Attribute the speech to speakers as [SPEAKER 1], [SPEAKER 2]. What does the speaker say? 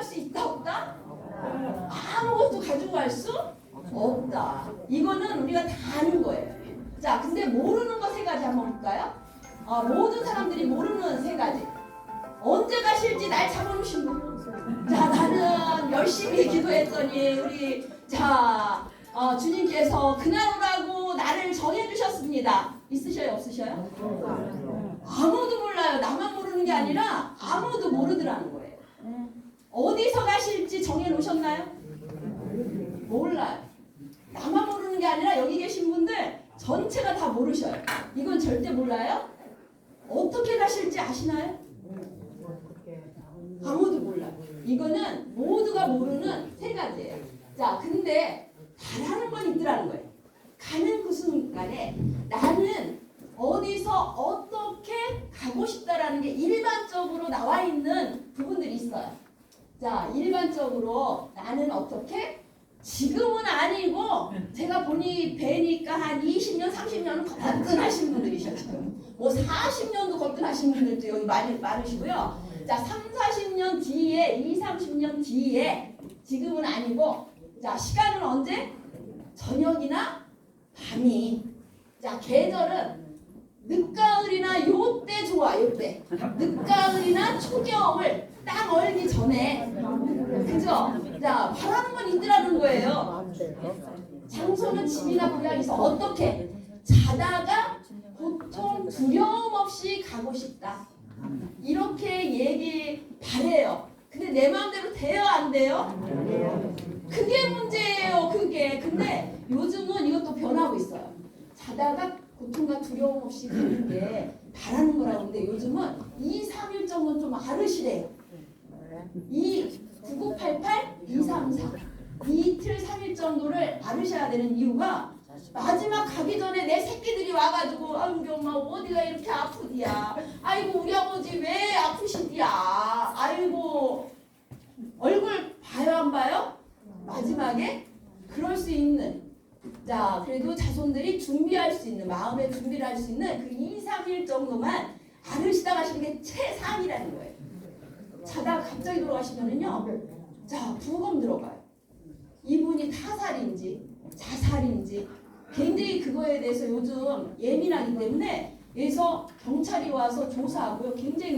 [SPEAKER 1] 갈수 있다 없다? 아무것도 가지고 갈 수 없다. 이거는 우리가 다 아는 거예요. 자, 근데 모르는 거 세 가지 한번 볼까요? 아, 모든 사람들이 모르는 세 가지. 언제 가실지 날 잡아놓으신 분. 자, 나는 열심히 기도했더니 우리 자 어, 주님께서 그날 오라고 나를 정해주셨습니다. 있으셔요, 없으셔요? 아무도 몰라요. 나만 모르는 게 아니라 아무도 모르더라는 거예요. 어디서 가실지 정해놓으셨나요? 몰라요. 나만 모르는 게 아니라 여기 계신 분들 전체가 다 모르셔요. 이건 절대 몰라요? 어떻게 가실지 아시나요? 아무도 몰라요. 이거는 모두가 모르는 세 가지예요. 자, 근데 바라는 건 있더라는 거예요. 가는 그 순간에 나는 어디서 어떻게 가고 싶다라는 게 일반적으로 나와 있는 부분들이 있어요. 자, 일반적으로 나는 어떻게? 지금은 아니고 제가 보니 뵈니까 한 20년, 30년은 거뜬하신 분들이셔 지금. 뭐 40년도 거뜬하신 분들도 여기 많이 많으시고요. 자, 3, 40년 뒤에, 2, 30년 뒤에 지금은 아니고 자, 시간은 언제? 저녁이나 밤이. 자, 계절은 늦가을이나 요때 좋아, 요때. 늦가을이나 초겨울 딱 얼기 전에. 그죠? 자, 바라는 건 있더라는 거예요. 장소는 집이나 고향에서 어떻게? 자다가 보통 두려움 없이 가고 싶다. 이렇게 얘기 바래요. 근데 내 마음대로 돼요, 안 돼요? 그게 문제예요, 그게. 근데 요즘은 이것도 변하고 있어요. 자다가 고통과 두려움 없이 가는 게 바라는 거라고 근데 요즘은 2, 3일 정도는 좀 아르시래요. 이 9988, 234 이틀 3일 정도를 아르셔야 되는 이유가 마지막 가기 전에 내 새끼들이 와가지고 아유 우리 엄마 어디가 이렇게 아프디야 아이고 우리 아버지 왜 아프시디야 아이고 얼굴 봐요 안 봐요? 마지막에 그럴 수 있는 자 그래도 자손들이 준비할 수 있는 마음의 준비를 할 수 있는 그 2, 3일 정도만 아르시다 가시는 게 최상이라는 거예요. 자다가 갑자기 돌아가시면은요 자 부검 들어가요. 이분이 타살인지 자살인지. 굉장히 그거에 대해서 요즘 예민하기 때문에 그래서 경찰이 와서 조사하고요. 굉장히